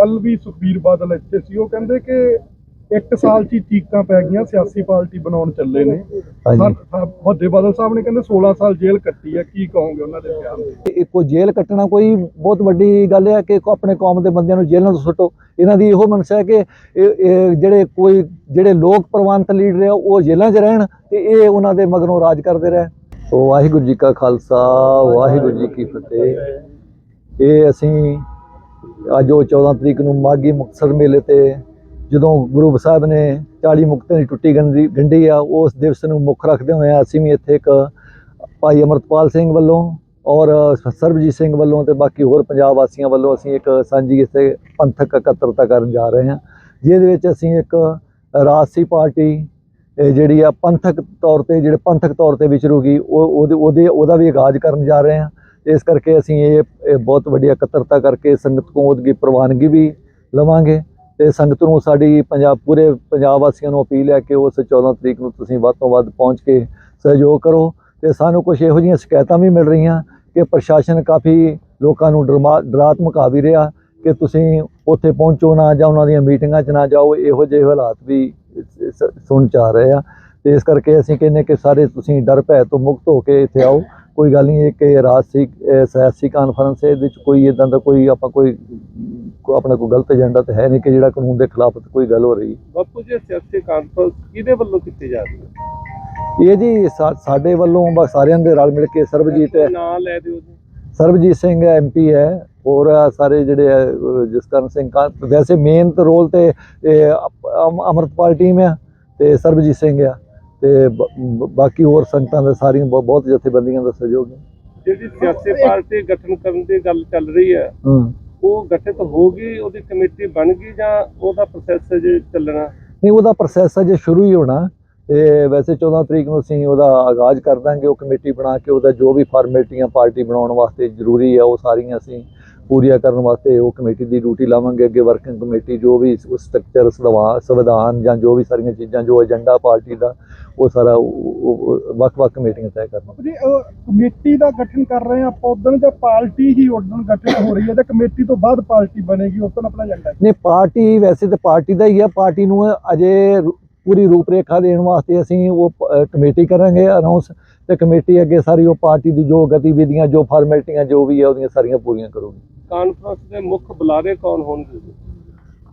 ਕੱਲ ਵੀ ਸੁਖਬੀਰ ਬਾਦਲ ਇੱਥੇ ਸੀ। ਉਹ ਕਹਿੰਦੇ ਕਿ ਇੱਕ ਸਾਲ ਚ ਹੀ ਚੀਕਾਂ ਪੈ ਗਈਆਂ ਸਿਆਸੀ ਪਾਰਟੀ ਬਣਾਉਣ ਚੱਲੇ ਨੇ। ਹਾਂਜੀ। ਵੱਡੇ ਬਾਦਲ ਸਾਹਿਬ ਨੇ ਕਹਿੰਦੇ 16 ਸਾਲ ਜੇਲ੍ਹ ਕੱਟੀ ਹੈ ਕੀ ਕਹੋਗੇ ਉਹਨਾਂ ਦੇ ਬਿਆਨ? ਤੇ ਇਹ ਕੋਈ ਜੇਲ੍ਹ ਕੱਟਣਾ ਕੋਈ ਬਹੁਤ ਵੱਡੀ ਗੱਲ ਹੈ ਕਿ ਕੋ ਆਪਣੇ ਕੌਮ ਦੇ ਬੰਦਿਆਂ ਨੂੰ ਜੇਲ੍ਹਾਂ ਤੋਂ ਸੁੱਟੋ। ਇਹਨਾਂ ਦੀ ਇਹੋ ਮਨਸ਼ਾ ਹੈ ਕਿ ਇਹ ਇਹ ਜਿਹੜੇ ਕੋਈ ਜਿਹੜੇ ਲੋਕ ਪ੍ਰਵਾਨਤ ਲੀਡਰ ਆ ਉਹ ਜੇਲ੍ਹਾਂ 'ਚ ਰਹਿਣ ਤੇ ਇਹ ਉਹਨਾਂ ਦੇ ਮਗਰੋਂ ਰਾਜ ਕਰਦੇ ਰਹਿਣ। ਸੋ ਵਾਹਿਗੁਰੂ ਜੀ ਕਾ ਖਾਲਸਾ ਵਾਹਿਗੁਰੂ ਜੀ ਕੀ ਫਤਿਹ। ਇਹ ਅਸੀਂ ਅੱਜ ਉਹ 14 ਤਰੀਕ ਨੂੰ ਮਾਗੀ ਮੁਕਤਸਰ ਮੇਲੇ ਤੇ ਜਦੋਂ ਗੁਰੂ ਸਾਹਿਬ ਨੇ 40 ਮੁਕਤਾਂ ਦੀ ਟੁੱਟੀ ਗੰਢੀ ਗੰਢੀ ਆ, ਉਸ ਦਿਵਸ ਨੂੰ ਮੁੱਖ ਰੱਖਦੇ ਹੋਏ ਅਸੀਂ ਵੀ ਇੱਥੇ ਇੱਕ ਭਾਈ ਅਮਰਤਪਾਲ ਸਿੰਘ ਵੱਲੋਂ ਔਰ ਸਰਬਜੀਤ ਸਿੰਘ ਵੱਲੋਂ ਤੇ ਬਾਕੀ ਹੋਰ ਪੰਜਾਬ ਵਾਸੀਆਂ ਵੱਲੋਂ ਅਸੀਂ ਇੱਕ ਸਾਂਝੀ ਇੱਥੇ ਪੰਥਕ ਇਕੱਤਰਤਾ ਕਰਨ ਜਾ ਰਹੇ ਹਾਂ, ਜਿਹਦੇ ਵਿੱਚ ਅਸੀਂ ਇੱਕ ਰਾਜਸੀ ਪਾਰਟੀ ਜਿਹੜੀ ਆ ਪੰਥਕ ਤੌਰ ਤੇ, ਜਿਹੜੇ ਪੰਥਕ ਤੌਰ ਤੇ ਵਿਚਰੂਗੀ, ਉਹ ਉਹਦੇ ਉਹਦੇ ਉਹਦਾ ਵੀ ਆਗਾਜ਼ ਕਰਨ ਜਾ ਰਹੇ ਹਾਂ। ਇਸ ਕਰਕੇ ਅਸੀਂ ਇਹ ਬਹੁਤ ਵੱਡੀ ਇਕੱਤਰਤਾ ਕਰਕੇ ਸੰਗਤ ਕੋਲ ਉਹਦੀ ਪ੍ਰਵਾਨਗੀ ਵੀ ਲਵਾਂਗੇ ਤੇ ਸੰਗਤ ਨੂੰ ਸਾਡੀ ਪੰਜਾਬ, ਪੂਰੇ ਪੰਜਾਬ ਵਾਸੀਆਂ ਨੂੰ ਅਪੀਲ ਹੈ ਕਿ ਉਸ 14 ਤਰੀਕ ਨੂੰ ਤੁਸੀਂ ਵੱਧ ਤੋਂ ਵੱਧ ਪਹੁੰਚ ਕੇ ਸਹਿਯੋਗ ਕਰੋ ਤੇ ਸਾਨੂੰ ਕੁਝ ਇਹੋ ਜਿਹੀਆਂ ਸ਼ਿਕਾਇਤਾਂ ਵੀ ਮਿਲ ਰਹੀਆਂ ਕਿ ਪ੍ਰਸ਼ਾਸਨ ਕਾਫੀ ਲੋਕਾਂ ਨੂੰ ਡਰਮਾ- ਡਰਾ ਧਮਕਾ ਵੀ ਰਿਹਾ ਕਿ ਤੁਸੀਂ ਉੱਥੇ ਪਹੁੰਚੋ ਨਾ ਜਾਂ ਉਹਨਾਂ ਦੀਆਂ ਮੀਟਿੰਗਾਂ 'ਚ ਨਾ ਜਾਓ, ਇਹੋ ਜਿਹੇ ਹਾਲਾਤ ਵੀ ਸੁਣ ਚ ਆ ਰਹੇ ਆ ਤੇ ਇਸ ਕਰਕੇ ਅਸੀਂ ਕਹਿੰਦੇ ਕਿ ਸਾਰੇ ਤੁਸੀਂ ਡਰ ਭੈ ਤੋਂ ਮੁਕਤ ਹੋ ਕੇ ਇੱਥੇ ਆਓ ਕੋਈ ਗੱਲ ਨਹੀਂ ਇਹ ਕਿ ਰਾਜਸੀ ਸਿਆਸੀ ਕਾਨਫਰੰਸ ਹੈ ਇਹਦੇ ਵਿੱਚ ਕੋਈ ਇਦਾਂ ਦਾ ਕੋਈ ਆਪਾਂ ਕੋਈ ਆਪਣਾ ਕੋਈ ਗਲਤ ਏਜੰਡਾ ਤਾਂ ਹੈ ਨਹੀਂ ਕਿ ਜਿਹੜਾ ਕਾਨੂੰਨ ਦੇ ਖਿਲਾਫ ਕੋਈ ਗੱਲ ਹੋ ਰਹੀ। ਬਾਪੂ ਜੀ ਸਿਆਸੀ ਕਾਨਫਰੰਸ ਕਿਹਦੇ ਵੱਲੋਂ ਕੀਤੀ ਜਾ ਰਹੀ ਹੈ? ਇਹ ਜੀ ਸਾਡੇ ਵੱਲੋਂ ਬਸ ਸਾਰਿਆਂ ਦੇ ਰਲ ਮਿਲ ਕੇ ਸਰਬਜੀਤ ਹੈ। ਨਾਂ ਲੈ ਦਿਓ ਜੀ। ਸਰਬਜੀਤ ਸਿੰਘ ਐਮਪੀ ਹੈ ਹੋਰ ਸਾਰੇ ਜਿਹੜੇ ਅਹ, ਜਸਕਰਨ ਸਿੰਘ ਕਾ ਵੈਸੇ ਮੇਨ ਤਾਂ ਰੋਲ ਤੇ ਅੰਮ੍ਰਿਤਪਾਲ ਟੀਮ ਆ ਤੇ ਸਰਬਜੀਤ ਸਿੰਘ ਆ। ਤੇ ਬਾਕੀ ਹੋਰ ਸੰਗਤਾਂ ਦੇ ਸਾਰੀਆਂ ਬਹੁ- ਬਹੁਤ ਜਥੇਬੰਦੀਆਂ ਦਾ ਸਹਿਯੋਗ ਹੈ। ਜਿਹੜੀ ਸਿਆਸੀ ਪਾਰਟੀ ਗਠਨ ਕਰਨ ਦੀ ਗੱਲ ਚੱਲ ਰਹੀ ਹੈ ਹੂੰ। ਉਹ ਗਠਿਤ ਹੋ ਗਈ ਉਹਦੀ ਕਮੇਟੀ ਬਣ ਗਈ ਜਾਂ ਉਹਦਾ ਪ੍ਰੋਸੈਸ ਜੇ ਚੱਲਣਾ? ਨਹੀਂ ਉਹਦਾ ਪ੍ਰੋਸੈਸ ਅਜੇ ਸ਼ੁਰੂ ਹੀ ਹੋਣਾ ਤੇ ਵੈਸੇ 14 ਤਰੀਕ ਨੂੰ ਅਸੀਂ ਉਹਦਾ ਆਗਾਜ਼ ਕਰ ਦਾਂਗੇ ਉਹ ਕਮੇਟੀ ਬਣਾ ਕੇ ਉਹਦਾ ਜੋ ਵੀ ਫਾਰਮੈਲਿਟੀਆਂ ਪਾਰਟੀ ਬਣਾਉਣ ਵਾਸਤੇ ਜ਼ਰੂਰੀ ਆ ਉਹ ਸਾਰੀਆਂ ਅਸੀਂ ਪੂਰੀਆਂ ਕਰਨ ਵਾਸਤੇ ਉਹ ਕਮੇਟੀ ਦੀ ਡਿਊਟੀ ਲਾਵਾਂਗੇ ਅੱਗੇ ਵਰਕਿੰਗ ਕਮੇਟੀ ਜੋ ਵੀ ਉਸ ਸਟਰਕਚਰ ਸੰਵਿਧਾਨ ਜਾਂ ਜੋ ਵੀ ਸਾਰੀਆਂ ਚੀਜ਼ਾਂ ਜੋ ਏਜੰਡਾ ਪਾਰਟੀ ਦਾ ਉਹ ਸਾਰਾ ਵੱਖ-ਵੱਖ ਕਮੇਟੀਆਂ ਤੈਅ ਕਰਨਾ। ਜੀ ਕਮੇਟੀ ਦਾ ਗਠਨ ਕਰ ਰਹੇ ਆ ਆਪਾਂ ਉਦੋਂ ਜਾਂ ਪਾਰਟੀ ਹੀ ਉਦੋਂ ਗਠਨ ਹੋ ਰਹੀ ਹੈ ਤੇ ਕਮੇਟੀ ਤੋਂ ਬਾਅਦ ਪਾਰਟੀ ਬਣੇਗੀ ਉਸ ਤੋਂ ਆਪਣਾ ਏਜੰਡਾ ਨਹੀਂ ਪਾਰਟੀ ਵੈਸੇ ਤਾਂ ਪਾਰਟੀ ਦਾ ਹੀ ਆ ਪਾਰਟੀ ਨੂੰ ਅਜੇ ਪੂਰੀ ਰੂਪਰੇਖਾ ਦੇਣ ਵਾਸਤੇ ਅਸੀਂ ਉਹ ਕਮੇਟੀ ਕਰਾਂਗੇ ਅਨਾਉਂਸ ਤੇ ਕਮੇਟੀ ਅੱਗੇ ਸਾਰੀ ਉਹ ਪਾਰਟੀ ਦੀ ਜੋ ਗਤੀਵਿਧੀਆਂ ਜੋ ਫਾਰਮੈਲਿਟੀਆਂ ਜੋ ਵੀ ਹੈ ਉਹਦੀਆਂ ਸਾਰੀਆਂ ਪੂਰੀਆਂ ਕਰੂਗੀ। ਕਾਨਫਰੰਸ ਦੇ ਮੁੱਖ ਬੁਲਾਰੇ ਕੌਣ ਹੋਣਗੇ? ਜੀ?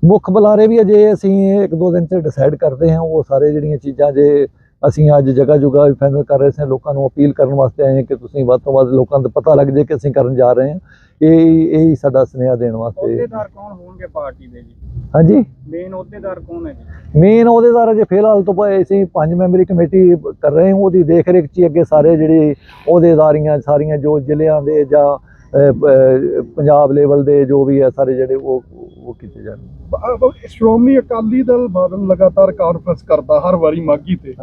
ਮੁੱਖ ਬੁਲਾਰੇ ਵੀ ਅਜੇ ਅਸੀਂ ਇੱਕ ਦੋ ਦਿਨ ਚ ਡਿਸਾਈਡ ਕਰਦੇ ਹਾਂ ਉਹ ਸਾਰੇ ਜਿਹੜੀਆਂ ਚੀਜ਼ਾਂ ਜੇ ਅਸੀਂ ਅੱਜ ਜਗ੍ਹਾ ਜੁਗਾ ਵੀ ਫਾਈਨਲ ਕਰ ਰਹੇ ਸੀ ਲੋਕਾਂ ਨੂੰ ਅਪੀਲ ਕਰਨ ਵਾਸਤੇ ਆਏ ਹਾਂ ਕਿ ਤੁਸੀਂ ਵੱਧ ਤੋਂ ਵੱਧ ਲੋਕਾਂ ਨੂੰ ਪਤਾ ਲੱਗ ਜੇ ਕਿ ਅਸੀਂ ਕਰਨ ਜਾ ਰਹੇ ਹਾਂ। ਇਹ ਇਹ ਸਾਡਾ ਸੁਨੇਹਾ ਦੇਣ ਵਾਸਤੇ। ਅਹੁਦੇਦਾਰ ਕੌਣ ਹੋਣਗੇ ਪਾਰਟੀ ਦੇ ਜੀ? ਹਾਂਜੀ? ਮੇਨ ਅਹੁਦੇਦਾਰ ਕੌਣ ਹੈ ਜੀ? ਮੇਨ ਅਹੁਦੇਦਾਰ ਅਜੇ ਫਿਲਹਾਲ ਤੋਂ ਪਏ ਅਸੀਂ ਪੰਜ ਮੈਂਬਰੀ ਕਮੇਟੀ ਕਰ ਰਹੇ ਹਾਂ ਉਹਦੀ ਦੇਖ ਰੇਖ 'ਚ ਅੱਗੇ ਸਾਰੇ ਜਿਹੜੇ ਅਹੁਦੇਦਾਰੀਆਂ ਸਾਰੀਆਂ ਜੋ ਜ਼ਿਲ੍ਹਿਆਂ ਦੇ ਜਾਂ ਪੰਜਾਬ ਲੈਵਲ ਦੇ ਜੋ ਵੀ ਹੈ ਸਾਰੇ ਜਿਹੜੇ ਉਹ ਉਹ ਕੀਤੇ ਜਾਣ। ਸ਼੍ਰੋਮਣੀ ਅਕਾਲੀ ਦਲ ਬਾਦਲ ਲਗਾਤਾਰ ਕਾਨਫਰੰਸ ਕਰਦਾ ਹਰ ਵਾਰੀ ਮਾਗੀ ਤੇ।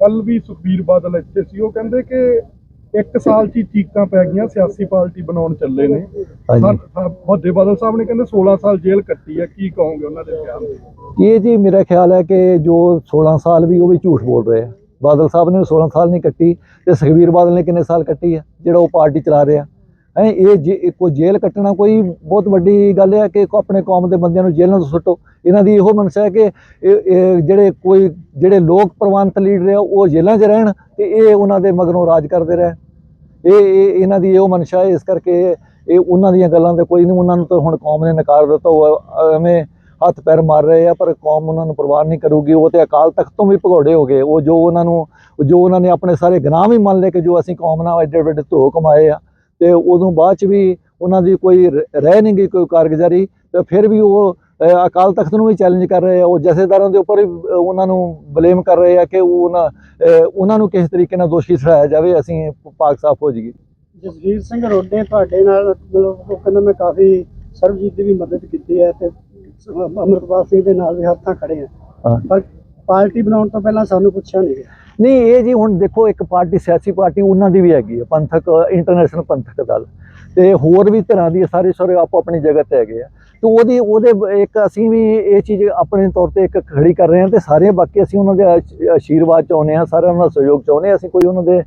ਕੱਲ ਵੀ ਸੁਖਬੀਰ ਬਾਦਲ ਇੱਥੇ ਸੀ। ਉਹ ਕਹਿੰਦੇ ਕਿ ਇੱਕ ਸਾਲ ਚ ਹੀ ਚੀਕਾਂ ਪੈ ਗਈਆਂ ਸਿਆਸੀ ਪਾਰਟੀ ਬਣਾਉਣ ਚੱਲੇ ਨੇ। ਵੱਡੇ ਬਾਦਲ ਸਾਹਿਬ ਨੇ ਕਹਿੰਦੇ 16 ਸਾਲ ਜੇਲ੍ਹ ਕੱਟੀ ਹੈ ਕੀ ਕਹੋਗੇ ਉਹਨਾਂ ਦੇ ਬਿਆਨ ਤੇ ਇਹ ਜੀ ਮੇਰਾ ਖਿਆਲ ਹੈ ਕਿ ਜੋ 16 ਸਾਲ ਵੀ ਉਹ ਵੀ ਝੂਠ ਬੋਲ ਰਹੇ ਆ। ਬਾਦਲ ਸਾਹਿਬ ਨੇ 16 ਸਾਲ ਨਹੀਂ ਕੱਟੀ ਤੇ ਸੁਖਬੀਰ ਬਾਦਲ ਨੇ ਕਿੰਨੇ ਸਾਲ ਕੱਟੀ ਆ? ਜਿਹੜਾ ਉਹ ਪਾਰਟੀ ਚਲਾ ਰਿਹਾ। ਹੈ, ਇਹ ਜੇ ਕੋਈ ਜੇਲ੍ਹ ਕੱਟਣਾ ਕੋਈ ਬਹੁਤ ਵੱਡੀ ਗੱਲ ਹੈ ਕਿ ਆਪਣੇ ਕੌਮ ਦੇ ਬੰਦਿਆਂ ਨੂੰ ਜੇਲ੍ਹਾਂ ਤੋਂ ਸੁੱਟੋ। ਇਹਨਾਂ ਦੀ ਇਹੋ ਮਨਸ਼ਾ ਹੈ ਕਿ ਇਹ ਜਿਹੜੇ ਕੋਈ ਜਿਹੜੇ ਲੋਕ ਪ੍ਰਵਾਨਤ ਲੀਡਰ ਆ, ਉਹ ਜੇਲ੍ਹਾਂ 'ਚ ਰਹਿਣ ਤੇ ਇਹ ਉਹਨਾਂ ਦੇ ਮਗਰੋਂ ਰਾਜ ਕਰਦੇ ਰਹਿਣ। ਇਹ ਇਹ ਇਹਨਾਂ ਦੀ ਇਹੋ ਮਨਸ਼ਾ ਹੈ, ਇਸ ਕਰਕੇ ਇਹ ਉਹਨਾਂ ਦੀਆਂ ਗੱਲਾਂ ਤੇ ਕੋਈ ਨਹੀਂ, ਉਹਨਾਂ ਨੂੰ ਤਾਂ ਹੁਣ ਕੌਮ ਨੇ ਨਕਾਰ ਦਿੱਤਾ। ਉਹ ਐਵੇਂ ਹੱਥ ਪੈਰ ਮਾਰ ਰਹੇ ਆ, ਪਰ ਕੌਮ ਉਹਨਾਂ ਨੂੰ ਪਰਵਾਹ ਨਹੀਂ ਕਰੂਗੀ। ਉਹ ਤੇ ਅਕਾਲ ਤਖਤ ਤੋਂ ਵੀ ਭਗੌੜੇ ਹੋ ਗਏ। ਉਹ ਜੋ ਉਹਨਾਂ ਨੂੰ ਜੋ ਉਹਨਾਂ ਨੇ ਆਪਣੇ ਸਾਰੇ ਗੁਨਾਹ ਵੀ ਮੰਨ ਲਏ ਕਿ ਜੋ ਅਸੀਂ ਕੌਮ ਨਾਲ ਐਡੇ ਵੱਡੇ ਧੋ ਕਮਾਏ ਆ ਤੇ ਉਦੋਂ ਬਾਅਦ ਚ ਵੀ ਉਹਨਾਂ ਦੀ ਕੋਈ ਰਹਿ ਨਹੀਂ ਗਈ ਕੋਈ ਕਾਰਗੁਜ਼ਾਰੀ ਤੇ ਫਿਰ ਵੀ ਉਹ ਅਕਾਲ ਤਖਤ ਨੂੰ ਵੀ ਚੈਲੰਜ ਕਰ ਰਹੇ ਆ ਉਹ ਜਥੇਦਾਰਾਂ ਦੇ ਉੱਪਰ ਉਹਨਾਂ ਨੂੰ ਬਲੇਮ ਕਰ ਰਹੇ ਆ ਕਿ ਉਹ ਉਹਨਾਂ ਉਹਨਾਂ ਨੂੰ ਕਿਸ ਤਰੀਕੇ ਨਾਲ ਦੋਸ਼ੀ ਠਹਿਰਾਇਆ ਜਾਵੇ ਅਸੀਂ ਪਾਕ ਸਾਫ਼ ਹੋ ਜਾਈਏ। ਜਸਵੀਰ ਸਿੰਘ ਰੋਡੇ ਤੁਹਾਡੇ ਨਾਲ ਮਤਲਬ ਉਹ ਕਹਿੰਦਾ ਮੈਂ ਕਾਫੀ ਸਰਬਜੀਤ ਦੀ ਵੀ ਮਦਦ ਕੀਤੀ ਹੈ ਤੇ ਅਮਰਪਾਲ ਸਿੰਘ ਦੇ ਨਾਲ ਵੀ ਹੱਥਾਂ ਖੜੇ ਆ। ਪਰ ਪਾਰਟੀ ਬਣਾਉਣ ਤੋਂ ਪਹਿਲਾਂ ਸਾਨੂੰ ਪੁੱਛਿਆ ਨਹੀਂ ਗਿਆ। ਨਹੀਂ, ਇਹ ਜੀ ਹੁਣ ਦੇਖੋ, ਇੱਕ ਪਾਰਟੀ, ਸਿਆਸੀ ਪਾਰਟੀ ਉਹਨਾਂ ਦੀ ਵੀ ਹੈਗੀ ਹੈ ਪੰਥਕ ਇੰਟਰਨੈਸ਼ਨਲ ਪੰਥਕ ਦਲ। ਤੇ ਹੋਰ ਵੀ ਤਰ੍ਹਾਂ ਦੀ ਸਾਰੇ ਸਾਰੇ ਆਪੋ ਆਪਣੀ ਜਗ੍ਹਾ ਤੇ ਹੈਗੇ ਆ। ਤੇ ਉਹਦੀ, ਉਹਦੇ ਇੱਕ ਅਸੀਂ ਵੀ ਇਹ ਚੀਜ਼ ਆਪਣੇ ਤੌਰ ਤੇ ਇੱਕ ਖੜੀ ਕਰ ਰਹੇ ਹਾਂ ਤੇ ਸਾਰੇ ਬਾਕੀ ਅਸੀਂ ਉਹਨਾਂ ਦੇ ਆਸ਼ੀਰਵਾਦ ਚਾਹੁੰਦੇ ਹਾਂ, ਸਾਰਿਆਂ ਦਾ ਸਹਿਯੋਗ ਚਾਹੁੰਦੇ ਹਾਂ। ਅਸੀਂ ਕੋਈ ਉਹਨਾਂ ਦੇ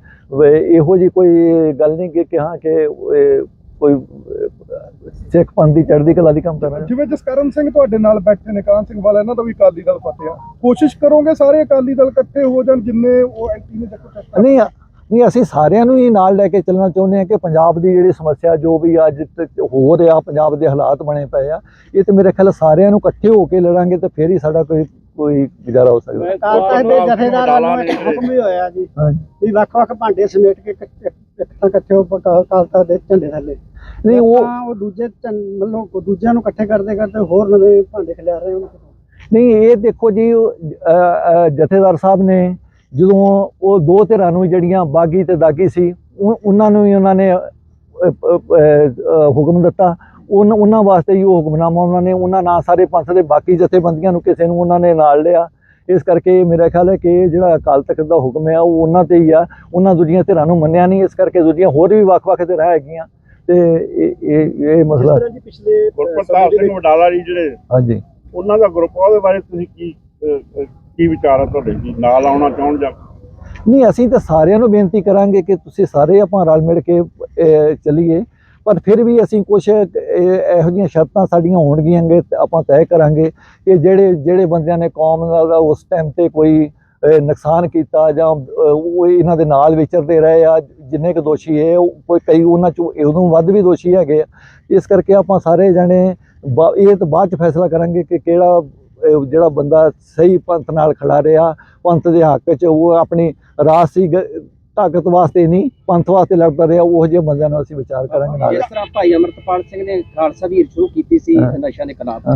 ਇਹੋ ਜੀ ਕੋਈ ਗੱਲ ਨਹੀਂ ਕਿ ਕਿ ਹਾਂ, ਕਿ ਕੋਈ ਸਿੱਖ ਪੰਥ ਦੀ ਚੜ੍ਹਦੀ ਕਲਾ ਦੀ ਕੰਮ ਕਰ ਰਹੇ ਜਿਵੇਂ ਜਸਕਰਨ ਸਿੰਘ ਤੁਹਾਡੇ ਨਾਲ ਬੈਠੇ ਨੇ ਕਾਨ ਸਿੰਘ ਵਾਲਾ ਇਹਨਾਂ ਦਾ ਵੀ ਅਕਾਲੀ ਦਲ ਫਤਿਆ ਕੋਸ਼ਿਸ਼ ਕਰੋਗੇ ਸਾਰੇ ਅਕਾਲੀ ਦਲ ਇਕੱਠੇ ਹੋ ਜਾਣ ਜਿੰਨੇ ਉਹ ਐਂਟੀ ਨੇ ਚੱਕੋ ਨਹੀਂ ਨਹੀਂ ਅਸੀਂ ਸਾਰਿਆਂ ਨੂੰ ਹੀ ਨਾਲ ਲੈ ਕੇ ਚੱਲਣਾ ਚਾਹੁੰਦੇ ਹਾਂ ਕਿ ਪੰਜਾਬ ਦੀ ਜਿਹੜੀ ਸਮੱਸਿਆ ਜੋ ਵੀ ਅੱਜ ਹੋ ਰਿਹਾ ਪੰਜਾਬ ਦੇ ਹਾਲਾਤ ਬਣੇ ਪਏ ਆ ਇਹ ਤੇ ਮੇਰੇ ਖਿਆਲ ਸਾਰਿਆਂ ਨੂੰ ਇਕੱਠੇ ਹੋ ਕੇ ਲੜਾਂਗੇ ਤੇ ਫਿਰ ਹੀ ਸਾਡਾ ਕੋਈ ਕੋਈ ਗੁਜ਼ਾਰਾ ਹੋ ਸਕਦਾ। ਅਕਾਲ ਤਖਤ ਦੇ ਜਥੇਦਾਰਾਂ ਨੂੰ ਇੱਕ ਹੁਕਮ ਵੀ ਹੋਇਆ ਜੀ ਹਾਂਜੀ। ਵੀ ਵੱਖ-ਵੱਖ ਭਾਂਡੇ ਸਮੇਟ ਕੇ ਇਕੱਠੇ ਹੋ ਦੇ ਝੰਡੇ ਥੱਲੇ। ਨਹੀਂ ਉਹ ਉਹ ਦੂਜੇ ਮਤਲਬ ਦੂਜਿਆਂ ਨੂੰ ਇਕੱਠੇ ਕਰਦੇ ਕਰਦੇ ਹੋਰ ਨਵੇਂ ਭਾਂਡੇ ਖਿਲਾ ਰਹੇ ਉਹਨਾਂ ਨਹੀਂ ਇਹ ਦੇਖੋ ਜੀ ਜਥੇਦਾਰ ਸਾਹਿਬ ਨੇ ਜਦੋਂ ਉਹ ਦੋ ਧਿਰਾਂ ਨੂੰ ਜਿਹੜੀਆਂ ਬਾਗੀ ਤੇ ਦਾਗੀ ਸੀ ਉਹ- ਉਹਨਾਂ ਨੂੰ ਹੀ ਉਹਨਾਂ ਨੇ ਹੁਕਮ ਦਿੱਤਾ। ਉਹਨਾਂ ਉਹਨਾਂ ਵਾਸਤੇ ਹੀ ਉਹ ਹੁਕਮਨਾਮਾ ਉਹਨਾਂ ਨੇ ਉਹਨਾਂ ਨਾਲ ਸਾਰੇ ਪੰਥ ਦੇ ਬਾਕੀ ਜਥੇਬੰਦੀਆਂ ਨੂੰ ਕਿਸੇ ਨੂੰ ਉਹਨਾਂ ਨੇ ਨਾਲ ਲਿਆ। ਇਸ ਕਰਕੇ ਮੇਰਾ ਖਿਆਲ ਹੈ ਕਿ ਜਿਹੜਾ ਅਕਾਲ ਤਖਤ ਦਾ ਹੁਕਮ ਹੈ ਉਹ ਉਹਨਾਂ ਤੇ ਹੀ ਆ। ਉਹਨਾਂ ਦੂਜੀਆਂ ਧਿਰਾਂ ਨੂੰ ਮੰਨਿਆ ਨਹੀਂ ਇਸ ਕਰਕੇ ਦੂਜੀਆਂ ਹੋਰ ਵੀ ਵੱਖ-ਵੱਖ ਧਿਰਾਂ ਹੈਗੀਆਂ। ਤੇ ਇਹ ਇਹ ਇਹ ਮਸਲਾ ਜੀ ਪਿਛਲੇ ਗੁਰਪ੍ਰਤਾਪ ਸਿੰਘ ਵਡਾਲਾ ਜੀ ਜਿਹੜੇ ਹਾਂਜੀ। ਉਹਨਾਂ ਦਾ ਗਰੁੱਪ ਆ, ਉਹਦੇ ਬਾਰੇ ਤੁਸੀਂ ਕੀ ਅਹ, ਅਹ, ਕੀ ਵਿਚਾਰ ਆ ਤੁਹਾਡੇ ਕੀ ਨਾਲ ਆਉਣਾ ਚਾਹਣ ਜਾਂ ਨਹੀਂ ਅਸੀਂ ਤਾਂ ਸਾਰਿਆਂ ਨੂੰ ਬੇਨਤੀ ਕਰਾਂਗੇ ਕਿ ਤੁਸੀਂ ਸਾਰੇ ਆਪਾਂ ਰਲ ਮਿਲ ਕੇ ਅਹ, ਚੱਲੀਏ। ਪਰ ਫਿਰ ਵੀ ਅਸੀਂ ਕੁਝ ਇਹੋ ਜਿਹੀਆਂ ਸ਼ਰਤਾਂ ਸਾਡੀਆਂ ਹੋਣਗੀਆਂ ਗੇ ਤੇ ਆਪਾਂ ਤੈਅ ਕਰਾਂਗੇ ਕਿ ਜਿਹੜੇ ਜਿਹੜੇ ਬੰਦਿਆਂ ਨੇ ਕੌਮ ਦਾ ਦਾ ਉਸ ਟਾਈਮ ਤੇ ਕੋਈ ਨੁਕਸਾਨ ਕੀਤਾ ਜਾਂ ਉਹ ਇਹਨਾਂ ਦੇ ਨਾਲ ਵਿਚਰਦੇ ਰਹੇ ਆ ਜਿੰਨੇ ਕੁ ਦੋਸ਼ੀ ਹੈ ਕੋਈ ਕਈ ਉਹਨਾਂ ਚੋਂ ਉਦੋਂ ਵੱਧ ਵੀ ਦੋਸ਼ੀ ਹੈਗੇ ਆ ਇਸ ਕਰਕੇ ਆਪਾਂ ਸਾਰੇ ਜਣੇ ਇਹ ਤਾਂ ਬਾਅਦ ਚ ਫੈਸਲਾ ਕਰਾਂਗੇ ਕਿ ਕਿਹੜਾ ਜਿਹੜਾ ਬੰਦਾ ਸਹੀ ਪੰਥ ਨਾਲ ਖੜਾ ਰਿਹਾ ਪੰਥ ਦੇ ਹੱਕ 'ਚ ਉਹ ਆਪਣੀ ਰਾਸੀ ਤਾਕਤ ਵਾਸਤੇ ਨਹੀਂ ਪੰਥ ਵਾਸਤੇ ਲੜਦਾ ਰਿਹਾ ਉਹ ਜਿਹੇ ਬੰਦਿਆਂ ਨੂੰ ਅਸੀਂ ਵਿਚਾਰ ਕਰਾਂਗੇ ਨਾਲ ਜਿਸ ਤਰ੍ਹਾਂ ਭਾਈ ਅਮਰਤਪਾਲ ਸਿੰਘ ਨੇ ਖਾਲਸਾ ਵੀਰ ਸ਼ੁਰੂ ਕੀਤੀ ਸੀ ਹਾਂ। ਨਸ਼ਿਆਂ ਦੇ ਖਿਲਾਫ।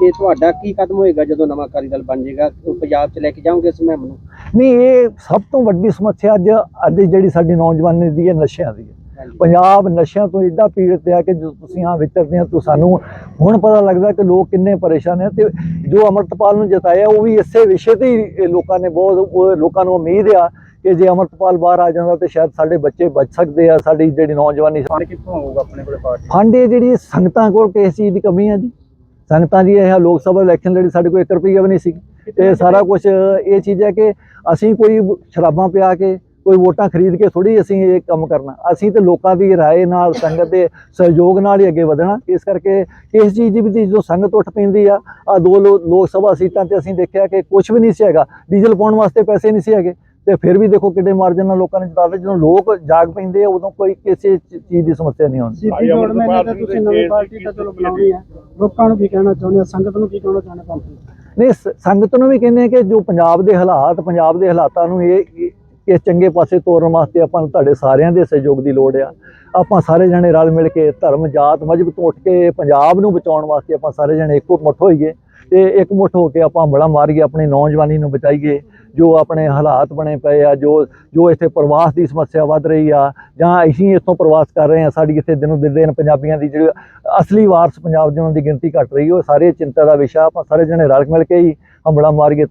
ਤੇ ਤੁਹਾਡਾ ਕੀ ਕਦਮ ਹੋਏਗਾ ਜਦੋਂ ਨਵਾਂ ਅਕਾਲੀ ਦਲ ਬਣ ਜਾਏਗਾ? ਪੰਜਾਬ 'ਚ ਲੈ ਕੇ ਜਾਓਗੇ ਇਸ ਮੁਹਿੰਮ ਨੂੰ? ਨਹੀਂ ਇਹ ਸਭ ਤੋਂ ਵੱਡੀ ਸਮੱਸਿਆ ਅੱਜ ਅੱਜ ਜਿਹੜੀ ਸਾਡੀ ਨੌਜਵਾਨੀ ਦੀ ਹੈ ਨਸ਼ਿਆਂ ਦੀ ਹੈ। ਪੰਜਾਬ ਨਸ਼ਿਆਂ ਤੋਂ ਇੱਡਾ ਪੀੜਤ ਹੈ ਕਿ ਜਦੋਂ ਤੁਸੀਂ ਆ ਵਿਚਰਦੇ ਆ ਤਾਂ ਸਾਨੂੰ ਹੁਣ ਪਤਾ ਲੱਗਦਾ ਕਿ ਲੋਕ ਕਿੰਨੇ ਪਰੇਸ਼ਾਨ ਹੈ ਤੇ ਜੋ ਅਮਰਤਪਾਲ ਨੂੰ ਜਿਤਾਇਆ ਉਹ ਵੀ ਇਸੇ ਵਿਸ਼ੇ ਤੇ ਹੀ ਲੋਕਾਂ ਨੇ ਬਹੁਤ ਲੋਕਾਂ ਨੂੰ ਉਮੀਦ ਆ ਕਿ ਜੇ ਅਮਰਤਪਾਲ ਬਾਹਰ ਆ ਜਾਂਦਾ ਤੇ ਸ਼ਾਇਦ ਸਾਡੇ ਬੱਚੇ ਬਚ ਸਕਦੇ ਆ ਸਾਡੀ ਜਿਹੜੀ ਨੌਜਵਾਨੀ ਫੰਡ ਕਿੱਥੋਂ ਆਊਗਾ ਆਪਣੇ ਕੋਲੇ ਪਾਰਟੀ? ਫੰਡ ਇਹ ਜਿਹੜੀ ਸੰਗਤਾਂ ਕੋਲ ਕਿਸ ਚੀਜ਼ ਦੀ ਕਮੀ ਹੈ ਜੀ? ਸੰਗਤਾਂ ਦੀ ਇਹ ਲੋਕ ਸਭਾ ਇਲੈਕਸ਼ਨ ਲੜੀ ਸਾਡੇ ਕੋਲ 1 ਰੁਪਈਆ ਵੀ ਨਹੀਂ ਸੀ ਤੇ ਸਾਰਾ ਕੁਝ ਇਹ ਚੀਜ਼ ਹੈ ਕਿ ਅਸੀਂ ਕੋਈ ਸ਼ਰਾਬਾਂ ਪਿਆ ਕੇ ਕੋਈ ਵੋਟਾਂ ਖਰੀਦ ਕੇ ਥੋੜੀ ਅਸੀਂ ਇਹ ਕੰਮ ਕਰਨਾ ਅਸੀਂ ਤੇ ਲੋਕਾਂ ਦੀ رائے ਨਾਲ ਸੰਗਤ ਦੇ ਸਹਿਯੋਗ ਨਾਲ ਹੀ ਅੱਗੇ ਵਧਣਾ ਇਸ ਕਰਕੇ ਇਸ ਚੀਜ਼ ਦੀ ਵੀ ਜਦੋਂ ਸੰਗਤ ਉੱਠ ਪੈਂਦੀ ਆ ਆ ਦੋ ਲੋ- ਲੋਕ ਸਭਾ ਸੀਟਾਂ ਤੇ ਅਸੀਂ ਦੇਖਿਆ ਕਿ ਕੁਝ ਵੀ ਨਹੀਂ ਸੀ ਹੈਗਾ ਡੀਜ਼ਲ ਪਾਉਣ ਵਾਸਤੇ ਪੈਸੇ ਨਹੀਂ ਸੀ ਹੈਗੇ ਤੇ ਫਿਰ ਵੀ ਦੇਖੋ ਕਿੰਨੇ ਮਾਰਜਨ ਨਾਲ ਲੋਕਾਂ ਨੇ ਜਿਤਾਦੇ ਜਦੋਂ ਲੋਕ ਜਾਗ ਪੈਂਦੇ ਆ ਉਦੋਂ ਕੋਈ ਕਿਸੇ ਚੀਜ਼ ਦੀ ਸਮੱਸਿਆ ਨਹੀਂ ਆਉਂਦੀ। ਸਿੱਧੀ ਮੇਲੇ ਅਮਰਤਪਾਲ ਤੇ ਤੁਸੀਂ ਨਵੀਂ ਪਾਰਟੀ ਤਾਂ ਚਲੋ ਬਣਾਉਣੀ ਹੈ ਲੋਕਾਂ ਨੂੰ ਕੀ ਕਹਿਣਾ ਚਾਹੁੰਦੇ ਆ? ਸੰਗਤ ਨੂੰ ਕੀ ਕਹਿਣਾ ਚਾਹੁੰਦੇ ਪੰਥ ਨੂੰ? ਨਹੀਂ ਸੰਗਤ ਨੂੰ ਵੀ ਕਹਿੰਦੇ ਆ ਕਿ ਜੋ ਪੰਜਾਬ ਦੇ ਹਾਲਾਤ ਪੰਜਾਬ ਦੇ ਹਾਲਾਤਾਂ ਨੂੰ ਇਹ ਇਹ- ਇਸ ਚੰਗੇ ਪਾਸੇ ਤੋਰਨ ਵਾਸਤੇ ਆਪਾਂ ਨੂੰ ਤੁਹਾਡੇ ਸਾਰਿਆਂ ਦੇ ਸਹਿਯੋਗ ਦੀ ਲੋੜ ਆ। ਆਪਾਂ ਸਾਰੇ ਜਣੇ ਰਲ ਮਿਲ ਕੇ ਧਰਮ ਜਾਤ ਮਜਬ ਤੋਂ ਉੱਠ ਕੇ ਪੰਜਾਬ ਨੂੰ ਬਚਾਉਣ ਵਾਸਤੇ ਆਪਾਂ ਸਾਰੇ ਜਣੇ ਇੱਕੋ ਮੁੱਠ ਹੋਈਏ ਤੇ ਇੱਕ ਮੁੱਠ ਹੋ ਕੇ ਆਪਾਂ ਬੜਾ ਮਾਰੀਏ ਆਪਣੀ ਨੌਜਵਾਨੀ ਨੂੰ ਬਚਾਈਏ। ਜੋ ਆਪਣੇ ਹਾਲਾਤ ਬਣੇ ਪਏ ਆ, ਜੋ ਜੋ ਇੱਥੇ ਪ੍ਰਵਾਸ ਦੀ ਸਮੱਸਿਆ ਵੱਧ ਰਹੀ ਆ, ਜਾਂ ਅਸੀਂ ਇੱਥੋਂ ਪ੍ਰਵਾਸ ਕਰ ਰਹੇ ਆ ਸਾਡੀ ਇੱਥੇ ਦਿਨੋਂ ਦਿਨ ਪੰਜਾਬੀਆਂ ਦੀ ਜਿਹੜੀ ਅਸਲੀ ਵਾਰਸ ਪੰਜਾਬ ਦੇ ਉਹਨਾਂ ਦੀ ਗਿਣਤੀ ਘਟ ਰਹੀ, ਉਹ ਸਾਰੇ ਚਿੰਤਾ ਦਾ ਵਿਸ਼ਾ, ਆਪਾਂ ਸਾਰੇ ਜਣੇ ਰਲ ਮਿਲ ਕੇ ਹੀ ਹੰਬੜਾ ਮਾਰੀਏ।